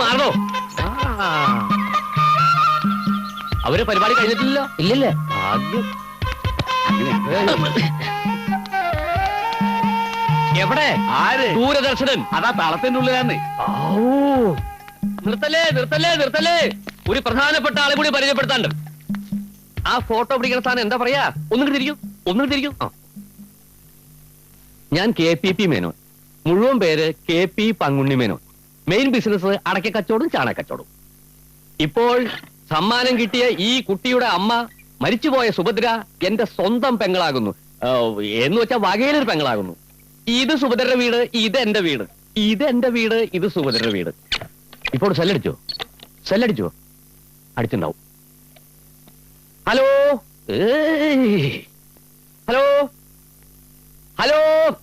മാറണോ? അവരെ പരിപാടി കഴിഞ്ഞിട്ടില്ല ഇല്ലല്ലേ. ആദ്യം. എവിടെ? ആര്? ദൂരദർശനൻ. അതാ തളത്തിന്റെ ഉള്ളിലാണ് നിർത്തലേ നിർത്തലേ നിർത്തലേ. ഒരു പ്രധാനപ്പെട്ട ആളെ കൂടി പരിചയപ്പെടുത്താണ്ട് ആ ഫോട്ടോ പിടിക്കുന്ന സ്ഥാനം എന്താ പറയാ? ഒന്നും തിരിക്കും ഒന്നും തിരിക്കും. ആ. ഞാൻ കെ പി പി മേനോൻ. മുഴുവൻ പേര് K P Pangunni Menon. Main business അടക്ക കച്ചവടം ചാണക കച്ചവടം ഇപ്പോൾ സമ്മാനം കിട്ടിയ ഈ കുട്ടിയുടെ അമ്മ മരിച്ചുപോയ സുഭദ്ര എന്റെ സ്വന്തം പെങ്ങളാകുന്നു. എന്ന് വെച്ചാൽ വകയിലൊരു പെങ്ങളാകുന്നു. ഇത് സുഭദ്രയുടെ വീട് ഇത് എന്റെ വീട്. ഇത് എന്റെ വീട് ഇത് സുഭദ്രയുടെ വീട്. ഇപ്പോൾ സെല്ലടിച്ചോ? സെല്ലടിച്ചോ? അടിച്ചിണ്ടാവും. ഹലോ? ഹലോ? ഹലോ?